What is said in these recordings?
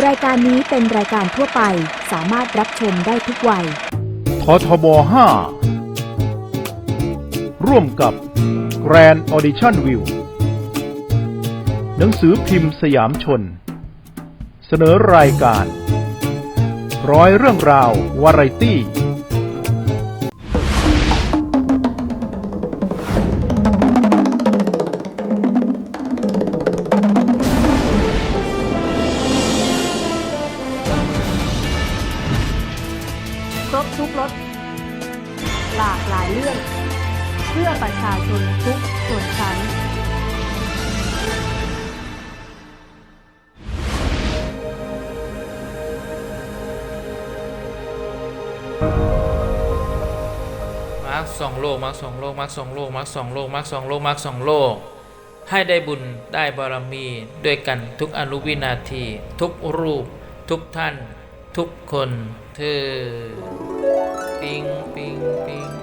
รายการนี้เป็นรายการทั่วไปสามารถรับชมได้ทุกวัย ททบ 5 ร่วมกับ Grand Audition View หนังสือพิมพ์สยามชน เสนอรายการ ร้อยเรื่องราววาไรตี้ มาร์คสองโลกมาร์คสองโลกมาร์คสองโลกมาร์คสองโลกมาร์คสองโลกมาร์กสองโลก ให้ได้บุญได้บารมีด้วยกันทุกอนุวินาที ทุกรูป ทุกท่าน ทุกคนเธอปิงปิงปิง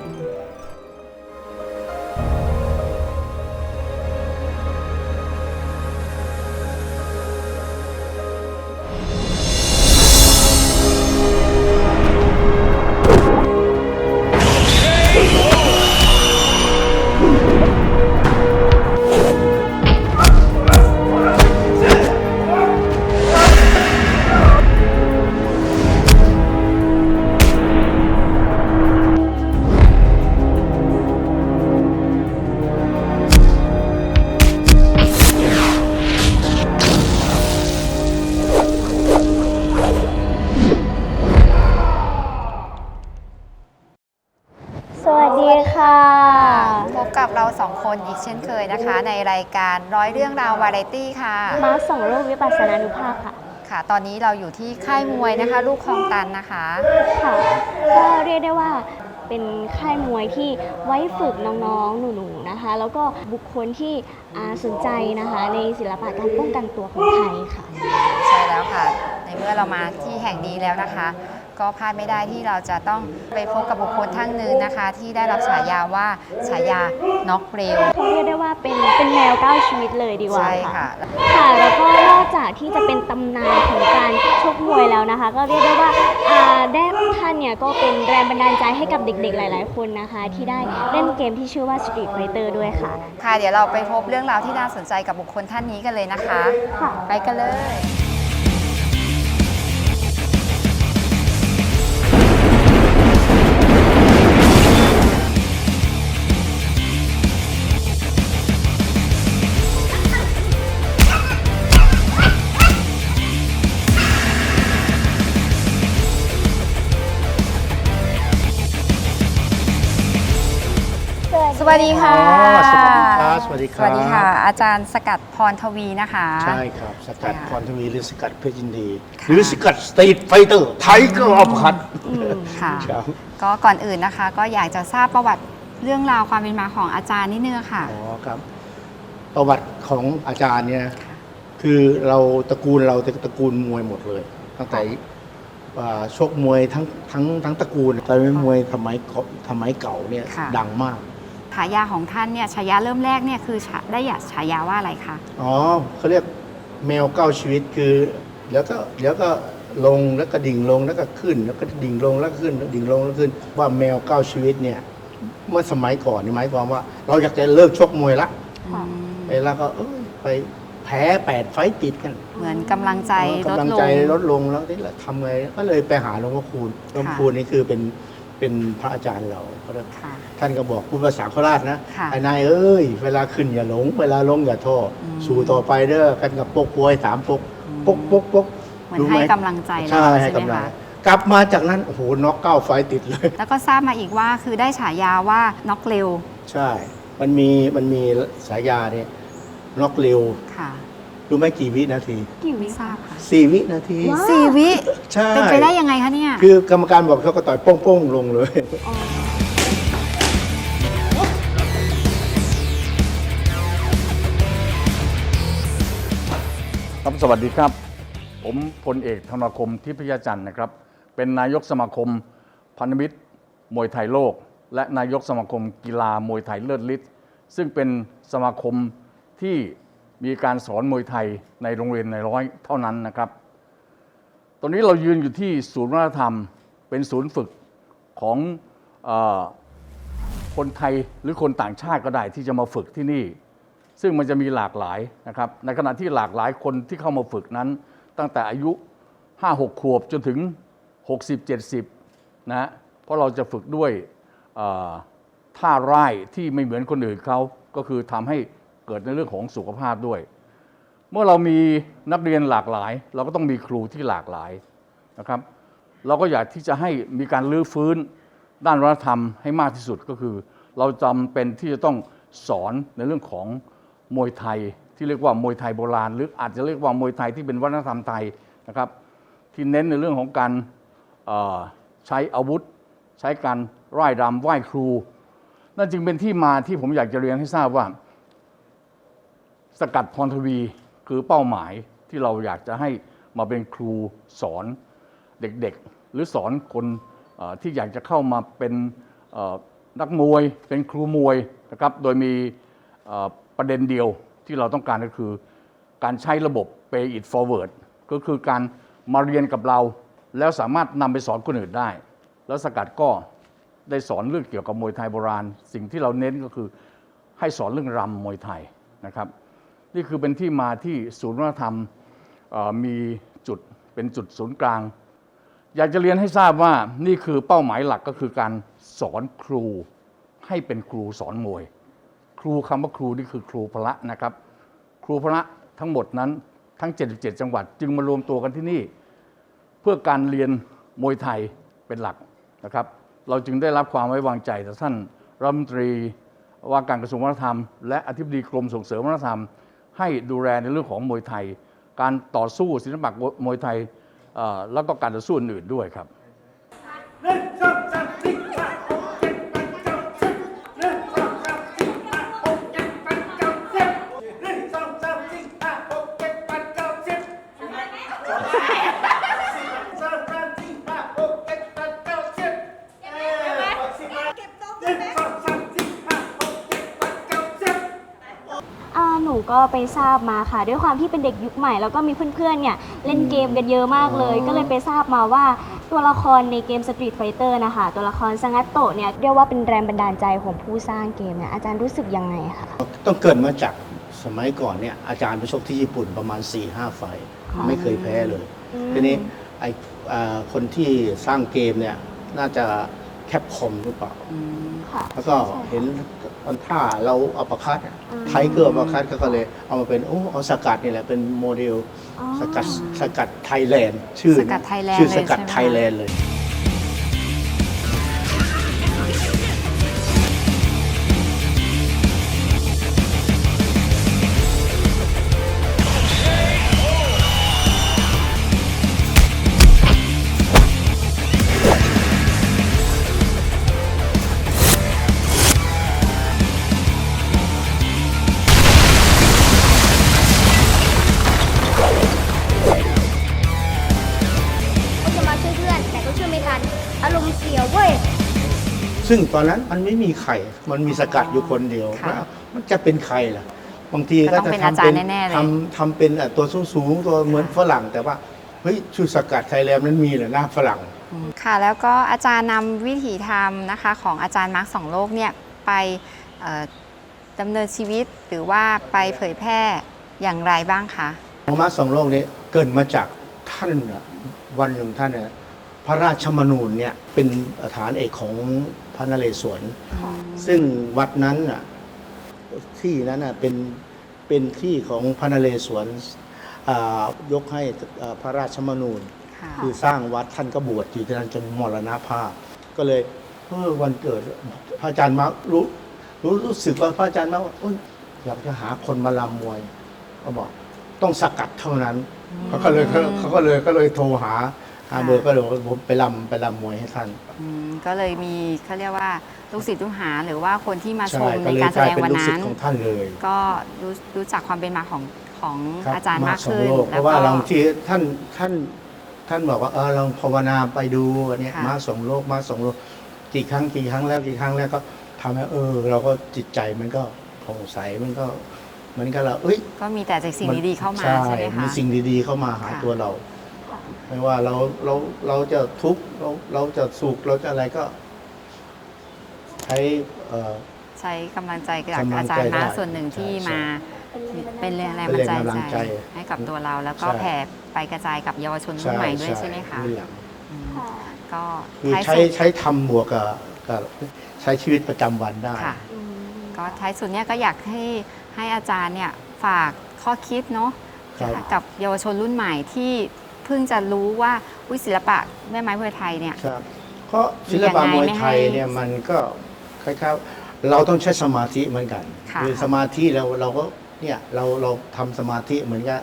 เช่นเคยนะคะ ในรายการร้อยเรื่องราววาไรตี้ค่ะ มาร์คสองโลกวิปัสสนานุภาพค่ะ ค่ะ ตอนนี้เราอยู่ที่ค่ายมวยนะคะ ลูกคลองตันนะคะ ค่ะ ก็เรียกได้ว่าเป็นค่ายมวยที่ไว้ฝึกน้องๆ หนูๆ นะคะ แล้วก็บุคคลที่อ่าสนใจนะคะ ในศิลปะการป้องกันตัวของไทยค่ะ ใช่แล้วค่ะ ในเมื่อเรามาที่แห่งนี้แล้วนะคะ ก็พลาดไม่ได้ที่เราจะต้องไปพบกับบุคคลท่านหนึ่งนะคะ ที่ได้รับฉายาว่าฉายาน็อกเร็วเขาเรียกได้ว่าเป็นเป็นแมวเก้าชีวิตเลยดีกว่าใช่ค่ะค่ะ ค่ะแล้วก็นอกจากที่จะเป็นตำนานของการชกมวยแล้วนะคะ ก็เรียกได้ว่าอ่าแด้ท่านเนี่ยก็เป็นแรงบันดาลใจให้กับเด็กๆ หลาย ๆ คนนะคะ ที่ได้เล่นเกมที่ชื่อว่า Street Fighter ด้วยค่ะ ค่ะ เดี๋ยวเราไปพบเรื่องราวที่น่าสนใจกับบุคคลท่านนี้กันเลยนะคะค่ะไปกันเลย สวัสดีค่ะ อ๋อสวัสดีครับสวัสดีครับ สวัสดีค่ะ อาจารย์สกัดพรทวีนะคะ ใช่ครับ สกัดใช่ค่ะพรทวีหรือสกัดเพชรยินดี ค่ะ หรือสกัดสตรีทไฟเตอร์ไทเกอร์ออฟคัตค่ะ ครับ ก็ก่อนอื่นนะคะ ก็อยากจะทราบประวัติเรื่องราวความเป็นมาของอาจารย์นิดนึงค่ะ อ๋อครับ ประวัติของอาจารย์เนี่ยคือเราตระกูลเราเป็นตระกูลมวยหมดเลย ตั้งแต่อ่าชกมวยทั้งทั้งทั้งตระกูลแต่เป็นมวยสมัยก่อนสมัยเก่าเนี่ยค่ะ ดังมากฉายาของท่านเนี่ยฉายาเริ่มแรกเนี่ยคือฉาได้อยากฉายาว่าอะไรคะ อ๋อเขาเรียกแมวเก้าชีวิตคือเดี๋ยวก็เดี๋ยวก็ลงแล้วก็ดิ่งลงแล้วก็ขึ้น แล้วก็ดิ่งลงแล้วก็ขึ้นแล้วดิ่งลงแล้วขึ้น ว่าแมวเก้าชีวิตเนี่ย เมื่อสมัยก่อนนี่หมายความว่า เราอยากจะเลิกชกมวยละอืมไปแล้วก็เอ้ยไปแพ้แปดไฟต์ติดกัน เหมือนกำลังใจลดกำลังลใจงลดลงแล้วนี่แหละทำไงก็เลยไปหาหลวงพ่อคูณหลวงพ่อคูณนี่คือเป็นเป็นพระอาจารย์เราเขาเรียกค่ะ ท่านก็บอกพูดภาษาโคราชนะค่ะไอ้นายเอ้ย เวลาขึ้นอย่าหลง เวลาลงอย่าท้ออมสู่ต่อไปเด้อกันกับปกปวยสามปกอืม ปกปกปกเหมือนรู้ให้ไกำลังใจเราใช่ใช่ให้ไหมกำลังคะ กลับมาจากนั้นโอ้โหน็อกเก้าไฟต์ติดเลย แล้วก็ทราบมาอีกว่าคือได้ฉายาว่าน็อกเร็วใช่ มันมีมันมีสายาเนี่ยน็อกเร็วค่ะรู้ไหมกี่วินาทีกี่วิไม่ทราบค่ะสี่วินาที ว้าว สี่วิ ใช่ เป็นไปได้ยังไงคะเนี่ยคือกรรมการบอกเขาก็ต่อยโป้งๆลงเลย อ๋อ ครับสวัสดีครับ ผมพลเอกธนาคมทิพยจันทร์นะครับ เป็นนายกสมาคมพันธมิตรมวยไทยโลก และนายกสมาคมกีฬามวยไทยเลิศฤทธิ์ซึ่งเป็นสมาคมที่มีการสอนมวยไทยในโรงเรียนในร้อยเท่านั้นนะครับ ตอนนี้เรายืนอยู่ที่ศูนย์วัฒนธรรม เป็นศูนย์ฝึกของอคนไทยหรือคนต่างชาติก็ได้ที่จะมาฝึกที่นี่ ซึ่งมันจะมีหลากหลายนะครับในขณะที่หลากหลายคนที่เข้ามาฝึกนั้น ตั้งแต่อายุ 5-6 ขวบจนถึง 60-70 นะฮะเพราะเราจะฝึกด้วยเอ่อท่าไร่ที่ไม่เหมือนคนอื่นเขาก็คือทำให้เกิดในเรื่องของสุขภาพด้วย เมื่อเรามีนักเรียนหลากหลาย เราก็ต้องมีครูที่หลากหลายนะครับ เราก็อยากที่จะให้มีการรื้อฟื้นด้านวัฒนธรรมให้มากที่สุดก็คือ เราจำเป็นที่จะต้องสอนในเรื่องของ มวยไทยที่เรียกว่ามวยไทยโบราณ หรืออาจจะเรียกว่ามวยไทยที่เป็นวัฒนธรรมไทยนะครับที่เน้นในเรื่องของการใช้อาวุธ ใช้การร่ายรำไหว้ครู นั่นจึงเป็นที่มาที่ผมอยากจะเรียนให้ทราบว่า สกัดพรทวีคือเป้าหมายที่เราอยากจะให้มาเป็นครูสอนเด็กๆ หรือสอนคนที่อยากจะเข้ามาเป็นนักมวยเป็นครูมวยนะครับโดยมี ประเด็นเดียวที่เราต้องการก็คือ การใช้ระบบ pay it forward ก็คือการมาเรียนกับเรา แล้วสามารถนำไปสอนคนอื่นได้ แล้วสกัดก็ได้สอนเรื่องเกี่ยวกับมวยไทยโบราณ สิ่งที่เราเน้นก็คือให้สอนเรื่องรำมวยไทยนะครับ นี่คือเป็นที่มาที่ศูนย์วัฒนธรรมมีจุดเป็นจุดศูนย์กลาง อยากจะเรียนให้ทราบว่านี่คือเป้าหมายหลักก็คือการสอนครูให้เป็นครูสอนมวย ครูคำว่าครูนี่คือครูพระนะครับ ครูพระทั้งหมดนั้นทั้ง 77 จังหวัด จึงมารวมตัวกันที่นี่ เพื่อการเรียนมวยไทยเป็นหลักนะครับ เราจึงได้รับความไว้วางใจจากท่านรัฐมนตรีว่าการกระทรวงวัฒนธรรม และอธิบดีกรมส่งเสริมวัฒนธรรม ให้ดูแลในเรื่องของมวยไทย การต่อสู้ศิลปะมวยไทยแล้วก็การต่อสู้อื่นด้วยครับ ทราบมาค่ะ ด้วยความที่เป็นเด็กยุคใหม่แล้วก็มีเพื่อนๆเนี่ยเล่นเกมกันเยอะมากเลย ก็เลยไปทราบมาว่าตัวละครในเกม Street Fighter นะคะ ตัวละครซังัตโตะเนี่ยเรียกว่าเป็นแรงบันดาลใจของผู้สร้างเกมเนี่ยอาจารย์รู้สึกยังไงคะต้องเกิดมาจากสมัยก่อนเนี่ยอาจารย์ไปชกที่ญี่ปุ่นประมาณ 4-5หไฟล์ไม่เคยแพ้เลย ทีนี้ไออ่าคนที่สร้างเกมเนี่ยน่าจะ แคปคอมหรือเปล่า ค่ะแล้วก็เห็นตอนท่าเราเอาประคัดอะไทเกอร์ประคัดเขาก็เลยเอามาเป็นโอ้เอาสกัดนี่แหละเป็นโมเดลอ๋อสกัดสกัดไทยแลนด์ชื่อสกัดไทยแลนด์ชื่อเลยสกัดใช่ไหมไทยแลนด์เลย ซึ่งตอนนั้นมันไม่มีใครมันมีสกัดอยู่คนเดียว ค่ะมันจะเป็นใครล่ะ บางทีก็ก็ต้องจะเป็นอาทำจารเป็ย์นแน่ๆเลย ทำทำเป็นเอ่อตัวสูงๆตัวเหมือนฝรั่ง แต่ว่าเฮ้ยชื่อสกัดไทยแลนด์นั้นมีเหรอหน้าฝรั่ง ค่ะ แล้วก็อาจารย์นำวิถีธรรมนะคะของอาจารย์มาร์คสองโลกเนี่ยไปเอ่อดำเนินชีวิตหรือว่าไปเผยแพร่อย่างไรบ้างคะ ธรรมะสองโลกนี้เกิดมาจากท่านน่ะวันหนึ่งท่านน่ะพระราชมนูญเนี่ยเป็นฐานเอกของพ ระนเรศวร ซึ่งวัดนั้นน่ะที่นั้นน่ะเป็นเป็นที่ของพระนเรศวรอ่ายกให้อ่าพระราชมนูญค่ะคือสร้างวัดท่านก็บวชอยู่ที่นั่นจนมรณภาพ ก็เลยเออวันเกิดพระอาจารย์มารู้รู้รู้สึกว่าพระอาจารย์มาว่าเอ้ยอยากจะหาคนมาลำมวย ก็บอกต้องสกัดเท่านั้นเขาก็เลยเขาเขาก็เลยก็เลยโทรหา หาเบอร์ก็เลยบอกว่าผมไปลำไปลำมวยให้ท่าน อืมก็เลยมีเขาเรียกว่าลูกศิษย์ลูกหาหรือว่าคนที่มาชใช่มก็ในเลยการแสกลายดงเป็นวันลูกศิษนั้นย์ของท่านเลย ก็รู้รู้จักความเป็นมาของของครับอาจารย์มากสองขึ้นโลกเพแล้วราะว่าก็เราที่ท่านท่านท่านบอกว่าเออลองภาวนาไปดูอันเนี้ยค่ะมาสองโลกมาสองโลกกี่ครั้งกี่ครั้งแล้วกี่ครั้งแล้วก็ทำให้เออ เราก็จิตใจมันก็ผ่องใสมันก็มันก็เราเอ้ยก็มีแต่จากสิ่งมันดีๆเข้ามาใช่ไหมคะมีสิ่งดีๆเข้ามาหาค่ะตัวเรา ไม่ว่าเราเราเราจะทุกข์เราเราจะสุขเราจะอะไรก็ ใช้เอ่อ ใช้กำลังใจจากกำลัอางจารย์ใจมาได้ส่วนหนึ่งที่ใช่มา เป็นแรงแรงบันเป็นแรงบันดาดาลลใจใจ ให้กับตัวเราแล้วก็ใช่ แผ่ไปกระจายกับเยาวชนรุ่นใหม่ด้วยใช่ไหมคะรุ่นหลังอืมก็คือท้ายใช้สุดใช้ทำบวกกับกับใช้ชีวิตประจำวันได้ ค่ะก็ท้ายสุดเนี่ยก็อยากให้ให้อาจารย์เนี่ยฝากข้อคิดเนาะครับ กับเยาวชนรุ่นใหม่ที่ เพิ่งจะรู้ว่าวิศิลปะแม่ไม้มวยไทยเนี่ย ครับเพราะศิลปะมวยไทยเนี่ยมันก็คล้ายๆเราต้องใช้สมาธิเหมือนกันค่ะอสมาธิเราเราก็เนี่ยเราเราทำสมาธิเหมือนกับ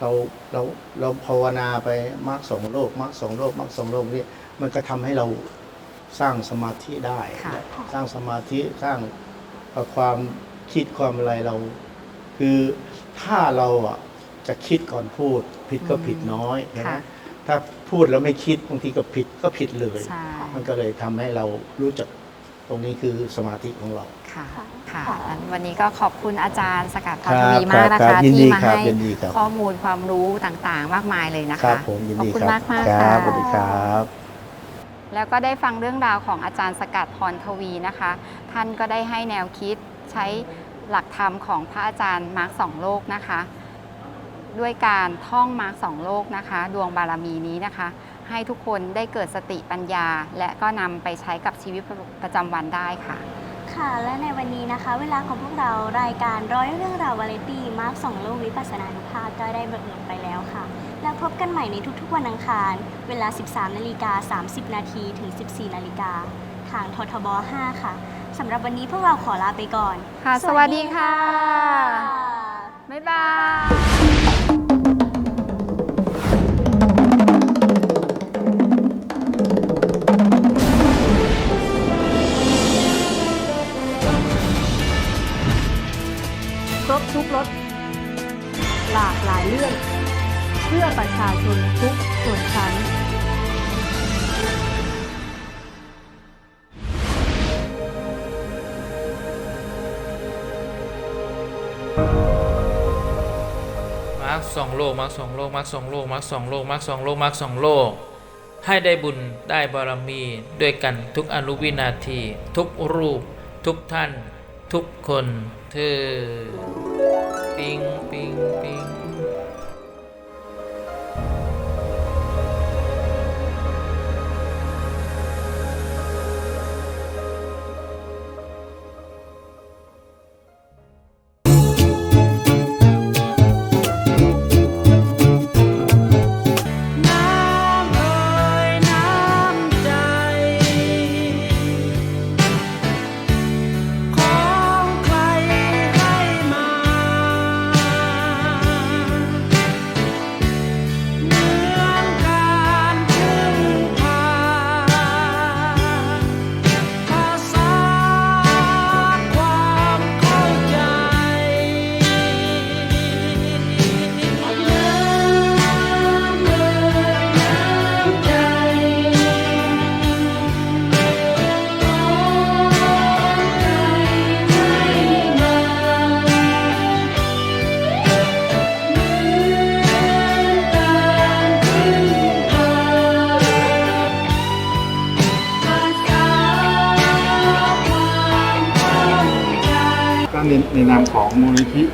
เราเราเราภาวนาไปมากสองโลกมากสองโลกมากสองโลกนี่มันก็ทำให้เราสร้างสมาธิได้ ค่ะ สร้างสมาธิสร้างเอ่อความคิดความอะไรเรา คือถ้าเราอะ จะคิดก่อนพูด ผิดก็ผิดน้อยนะค่ะถ้าพูดแล้วไม่คิดบางทีก็ผิดก็ผิดเลยใช่มันก็เลยทำให้เรารู้จักตรงนี้คือสมาธิของเราค่ะค่ะงั้นวันนี้ก็ขอบคุณอาจารย์สกัดพครัรบทวีมากนะครัคะบยินดีที่มาครับให้ยินดีครับข้อมูลความรู้ต่างๆ มากมายเลยนะครัคะบผมยินขอบดีคุณครับมากมากคค่ะรับสวัสดีครับ แล้วก็ได้ฟังเรื่องราวของอาจารย์สกัดพรทวีนะคะ ท่านก็ได้ให้แนวคิดใช้หลักธรรมของพระอาจารย์มาร์กสองโลกนะคะ ด้วยการท่องมาร์กสองโลกนะคะ ดวงบารมีนี้นะคะ ให้ทุกคนได้เกิดสติปัญญา และก็นำไปใช้กับชีวิตประจำวันได้ค่ะ ค่ะและในวันนี้นะคะ เวลาของพวกเรารายการร้อยเรื่องราววาไรตี้มาร์คสองโลกวิปัสสนานุภาพก็ได้หมดลงไปแล้วค่ะ แล้วพบกันใหม่ในทุกๆวันอังคาร เวลา 13นาฬิกา30 นาทีถึง 14นาฬิกาทางททบ 5 ค่ะสำหรับวันนี้พวกเราขอลาไปก่อน ค่ะ สวัสดีค่ะ บ๊ายบาย ทุกรสหลากหลายเรื่อง เพื่อประชาชนทุกส่วนชั้น มาร์คสองโลกมาร์คสองโลกมาร์คสองโลกมาร์คสองโลกมาร์คสองโลกมาร์คสองโลก ให้ได้บุญได้บารมีด้วยกันทุกอนุวินาที ทุกรูป ทุกท่าน ทุกคนเธอ ปิงปิ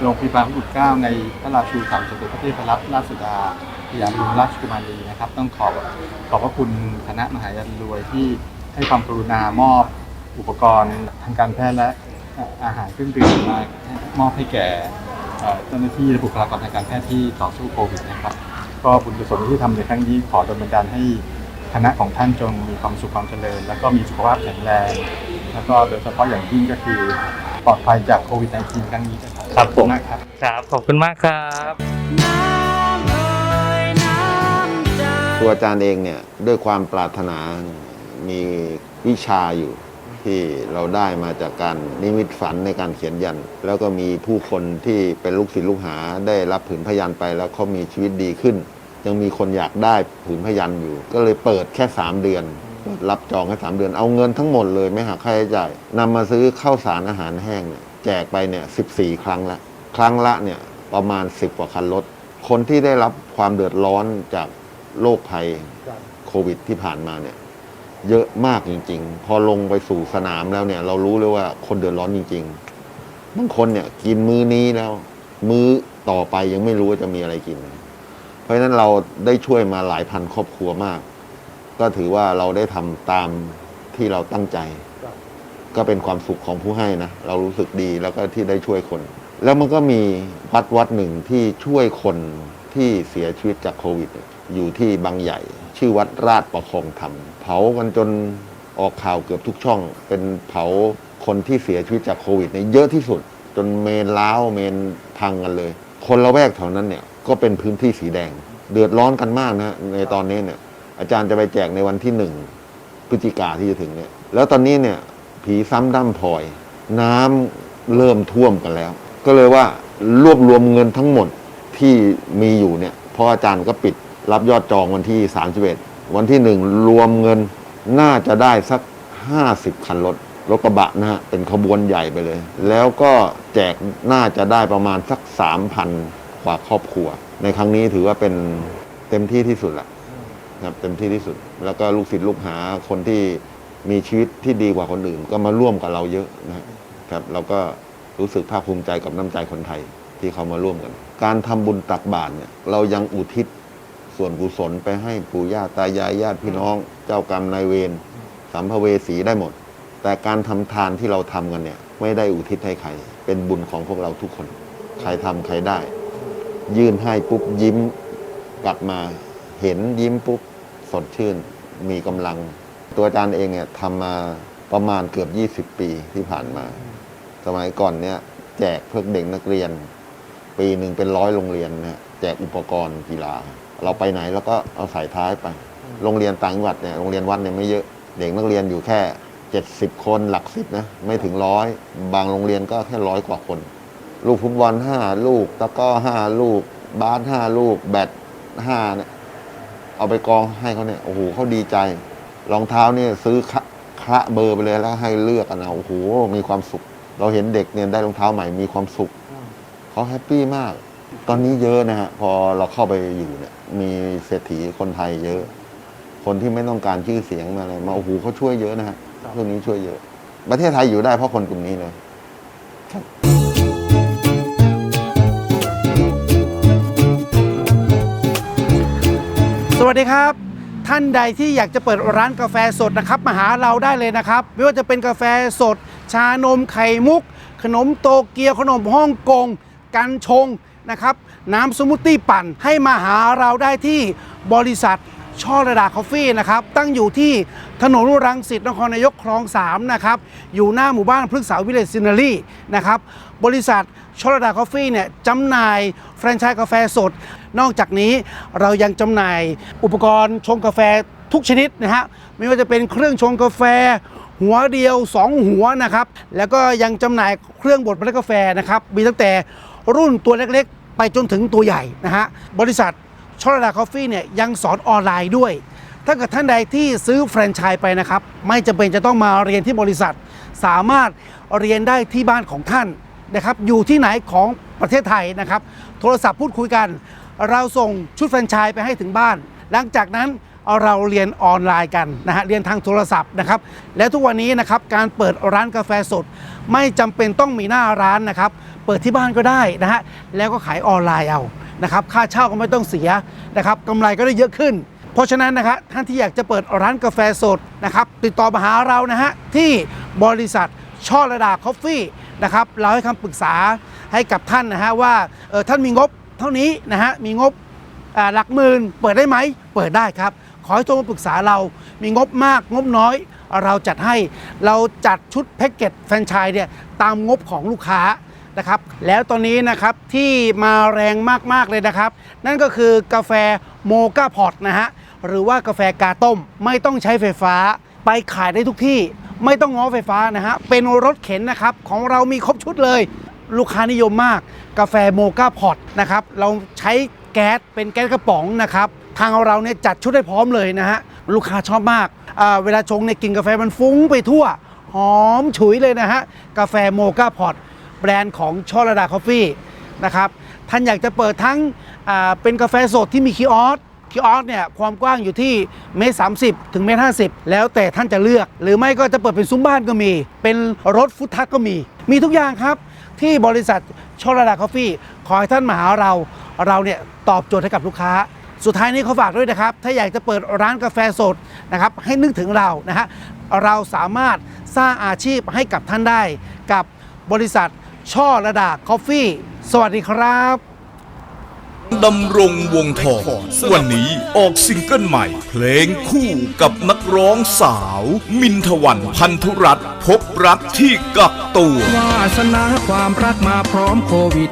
โรงพยาบาลพระบุตรเกล้าในพระราชูสามสมเด็จพระเทพรัตนราชสุดาสยามบรมราชกุมารีนะครับ ต้องขอบขอบพระคุณคณะมหายันรวยที่ให้ความกรุณามอบอุปกรณ์ทางการแพทย์และอาหารเครื่องดื่มมามอบให้แก่เจ้าหน้าที่และบุคลากรทางการแพทย์ที่ต่อสู้โควิดนะครับ ก็บุญกุศลที่ทำในครั้งนี้ขอดลบันดาลให้คณะของท่านจงมีความสุขความเจริญ แล้วก็มีสุขภาพแข็งแรง แล้วก็โดยเฉพาะอย่างยิ่งก็คือปลอดภัยจากโควิด -19 ครั้งนี้ ครับครับผมขอณมากครับครับขอบคุณมากครับตัวอาจารย์เองเนี่ยด้วยความปรารถนามีวิชาอยู่ที่เราได้มาจากการนิมิตฝันในการเขียนยันต์แล้วก็มีผู้คนที่เป็นลูกศิษย์ลูกหา ได้รับผืนพยันไปแล้วเขามีชีวิตดีขึ้น ยังมีคนอยากได้ผืนพยันอยู่ ก็เลยเปิดแค่ 3 เดือนเปิดรับจองแค่3เดือนเอาเงินทั้งหมดเลยไม่หักค่าใช้จ่ายนำมาซื้อข้าวสารอาหารแห้งเนี่ย แจกไปเนี่ย14 ครั้งละครั้งละเนี่ยประมาณ 10 กว่าคันรถ คนที่ได้รับความเดือดร้อนจากโรคภัยโควิดที่ผ่านมาเนี่ยเยอะมากจริง ๆ พอลงไปสู่สนามแล้วเนี่ย เรารู้เลยว่าคนเดือดร้อนจริง ๆ บางคนเนี่ยกินมื้อนี้แล้ว มื้อต่อไปยังไม่รู้ว่าจะมีอะไรกิน เพราะฉะนั้นเราได้ช่วยมาหลายพันครอบครัวมาก ก็ถือว่าเราได้ทำตามที่เราตั้งใจ ก็เป็นความสุขของผู้ให้นะ เรารู้สึกดีแล้วก็ที่ได้ช่วยคน แล้วมันก็มีวัดวัดหนึ่งที่ช่วยคนที่เสียชีวิตจากโควิด อยู่ที่บางใหญ่ ชื่อวัดราชประคองธรรม เผากันจนออกข่าวเกือบทุกช่อง เป็นเผาคนที่เสียชีวิตจากโควิดเนี่ยเยอะที่สุด จนเมนล้าวเมนพังกันเลย คนละแวกแถวนั้นเนี่ยก็เป็นพื้นที่สีแดง เดือดร้อนกันมากนะในตอนนี้เนี่ยอาจารย์จะไปแจกในวันที่หนึ่งพฤศจิกาที่จะถึงเนี่ยแล้วตอนนี้เนี่ย ผีซ้ำด้ำพลอย น้ำเริ่มท่วมกันแล้ว ก็เลยว่ารวบรวมเงินทั้งหมดที่มีอยู่เนี่ยพราะอาจารย์ก็ปิดรับยอดจองวันที่ 31 วันที่หนึ่งรวมเงินน่าจะได้สัก 50 คันรถรถกระบะนะฮะเป็นขบวนใหญ่ไปเลย แล้วก็แจกน่าจะได้ประมาณสัก 3,000 กว่าครอบครัว ในครั้งนี้ถือว่าเป็นเต็มที่ที่สุดละครับเต็มที่ที่สุด แล้วก็ลูกศิษย์ลูกหาคนที่ มีชีวิตที่ดีกว่าคนอื่น ก็มาร่วมกับเราเยอะนะครับ เราก็รู้สึกภาคภูมิใจกับน้ำใจคนไทยที่เขามาร่วมกัน การทำบุญตักบาตรเนี่ยเรายังอุทิศส่วนกุศลไปให้ปู่ย่าตายายญาติพี่น้อง เจ้ากรรมนายเวรสัมภเวสีได้หมด แต่การทำทานที่เราทำกันเนี่ยไม่ได้อุทิศให้ใคร เป็นบุญของพวกเราทุกคน ใครทำใครได้ ยื่นให้ปุ๊บยิ้มกลับมาเห็นยิ้มปุ๊บสดชื่น มีกำลัง ตัวอาจารย์เองเนี่ยทำมาประมาณเกือบ 20 ปีที่ผ่านมา สมัยก่อนเนี่ยแจกเพื่อเด็กนักเรียน ปีหนึ่งเป็นร้อยโรงเรียนนะแจกอุปกรณ์กีฬา เราไปไหนแล้วก็เอาใส่ท้ายไป โรงเรียนต่างจังหวัดเนี่ยโรงเรียนวัดเนี่ยไม่เยอะเด็กนักเรียนอยู่แค่ 70 คนหลักสิบนะไม่ถึงร้อยบางโรงเรียนก็แค่ร้อยกว่าคน ลูกฟุตบอลห้าลูกตะก้อห้าลูกบาสห้าลูกแบดห้าเนี่ยเอาไปกองให้เขาเนี่ยโอ้โหเขาดีใจ รองเท้าเนี่ยซื้อคะคะเบอร์ไปเลยแล้วให้เลือกกันเอาโอ้โหมีความสุข เราเห็นเด็กเนี่ยได้รองเท้าใหม่มีความสุขเขาแฮปปี้มาก ตอนนี้เยอะนะฮะพอเราเข้าไปอยู่เนี่ยมีเศรษฐีคนไทยเยอะ คนที่ไม่ต้องการชื่อเสียงมาอะไรมาโอ้โหเขาช่วยเยอะนะฮะเรื่องนี้ช่วยเยอะ ประเทศไทยอยู่ได้เพราะคนกลุ่มนี้เลยสวัสดีครับ ท่านใดที่อยากจะเปิดร้านกาแฟสดนะครับมาหาเราได้เลยนะครับ ไม่ว่าจะเป็นกาแฟสด ชานมไข่มุก ขนมโตเกียวขนมฮ่องกง กันชงนะครับ น้ำสมูทตี้ปั่นให้มาหาเราได้ที่บริษัท ช่อระดาคอฟฟี่นะครับ ตั้งอยู่ที่ถนนรังสิตนครนายกคลอง 3 นะครับ อยู่หน้าหมู่บ้านพฤกษาวิเลจซินารีนะครับ บริษัทชอระดาคอฟฟี่เนี่ยจำหน่ายแฟรนไชส์กาแฟสด นอกจากนี้เรายังจำหน่ายอุปกรณ์ชงกาแฟทุกชนิดนะฮะไม่ว่าจะเป็นเครื่องชงกาแฟ หัวเดียว 2 หัวนะครับ แล้วก็ยังจำหน่ายเครื่องบดเมล็ดกาแฟนะครับมีตั้งแต่รุ่นตัวเล็กๆ ไปจนถึงตัวใหญ่นะฮะบริษัท ชอรดาคอฟฟี่เนี่ยยังสอนออนไลน์ด้วย ถ้าเกิดท่านใดที่ซื้อแฟรนไชส์ไปนะครับ ไม่จำเป็นจะต้องมาเรียนที่บริษัท สามารถเรียนได้ที่บ้านของท่านนะครับอยู่ที่ไหนของประเทศไทยนะครับ โทรศัพท์พูดคุยกัน เราส่งชุดแฟรนไชส์ไปให้ถึงบ้าน หลังจากนั้นเราเรียนออนไลน์กันนะฮะเรียนทางโทรศัพท์นะครับ และทุกวันนี้นะครับการเปิดร้านกาแฟสด ไม่จำเป็นต้องมีหน้าร้านนะครับ เปิดที่บ้านก็ได้นะฮะแล้วก็ขายออนไลน์เอา นะครับค่าเช่าก็ไม่ต้องเสียนะครับกำไรก็ได้เยอะขึ้น เพราะฉะนั้นนะครับท่านที่อยากจะเปิดร้านกาแฟสดนะครับติดต่อมาหาเรานะฮะที่บริษัทช่อระดาคอฟฟี่นะครับเราให้คำปรึกษาให้กับท่านนะฮะว่าเออท่านมีงบเท่านี้นะฮะมีงบหลักหมื่นเปิดได้ไหมเปิดได้ครับ ขอให้โทรมาปรึกษาเรามีงบมากงบน้อย เราจัดให้เราจัดชุดแพ็กเกจแฟรนไชส์เนี่ยตามงบของลูกค้า นะครับ แล้วตอนนี้นะครับที่มาแรงมากๆเลยนะครับ นั่นก็คือกาแฟโมกาพอตนะฮะหรือว่ากาแฟกาต้มไม่ต้องใช้ไฟฟ้า ไปขายได้ทุกที่ ไม่ต้องง้อไฟฟ้านะฮะเป็นรถเข็นนะครับของเรามีครบชุดเลย ลูกค้านิยมมาก กาแฟโมกาพอตนะครับเราใช้แก๊สเป็นแก๊สกระป๋องนะครับทางเราเนี่ยจัดชุดให้พร้อมเลยนะฮะลูกค้าชอบมากเวลาชงเนี่ยกินกาแฟมันฟุ้งไปทั่วหอมฉุยเลยนะฮะกาแฟโมกาพอต แบรนด์ของช่อระดาคอฟฟี่นะครับท่านอยากจะเปิดทั้งเป็นกาแฟสดที่มีคีออสคิออสเนี่ยความกว้างอยู่ที่เมตรสาถึงเมตรห้แล้วแต่ท่านจะเลือก หรือไม่ก็จะเปิดเป็นซุ้มบ้านก็มี เป็นรถฟุตทักก็มี มีทุกอย่างครับ ที่บริษัทชลดาคอฟฟี่ขอให้ท่านมาหาเรา เราเนี่ยตอบโจทย์ให้กับลูกค้า สุดท้ายนี้เขาฝากด้วยนะครับ ถ้าอยากจะเปิดร้านกาแฟสดนะครับให้นึกถึงเรานะฮะเราสามารถสร้างอาชีพให้กับท่านได้กับบริษัท ช่อระดาคอฟฟี่ สวัสดีครับ ดำรงวงทอง วันนี้ออกซิงเกิลใหม่ เพลงคู่กับนักร้องสาว มินทวันพันธุรัตน์พบรักที่กักตัว วาสนาความรักมาพร้อมโควิด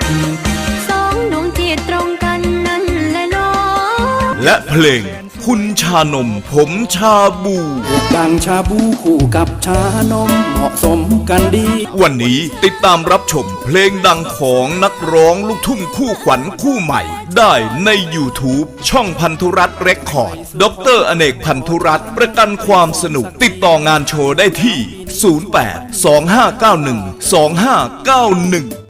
สองดวงจิตตรงกันนั่นแหละเนาะ และเพลง คุณชานม ผมชาบูดังชาบูคู่กับชานมเหมาะสมกันดี วันนี้ติดตามรับชมเพลงดังของนักร้องลูกทุ่งคู่ขวัญคู่ใหม่ ได้ใน YouTube ช่องพันธุรัตน์เรคคอร์ดดรอเนกพันธุรัตน์ประกันความสนุกติดต่องานโชว์ได้ที่ 08 2591 2591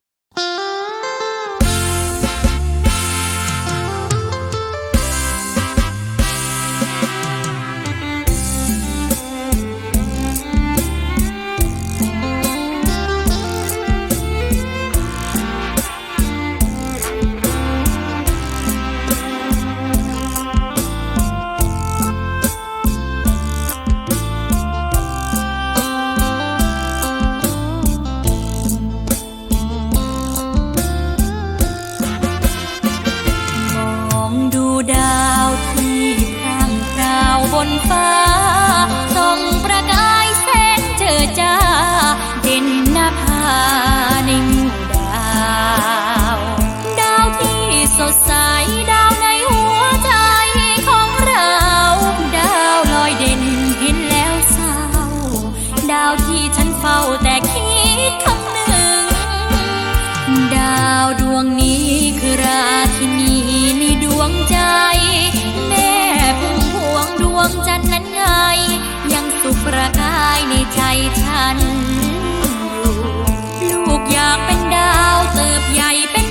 าวที่ฉันเฝ้าแต่คิดคำหนึ่ง ดาวดวงนี้คือราชินีในดวงใจ แม่พุ่มพวงดวงจันทร์นั้นไง ยังสุขประกายในใจฉันอยู่ ลูกอยากเป็นดาวเติบใหญ่เป็น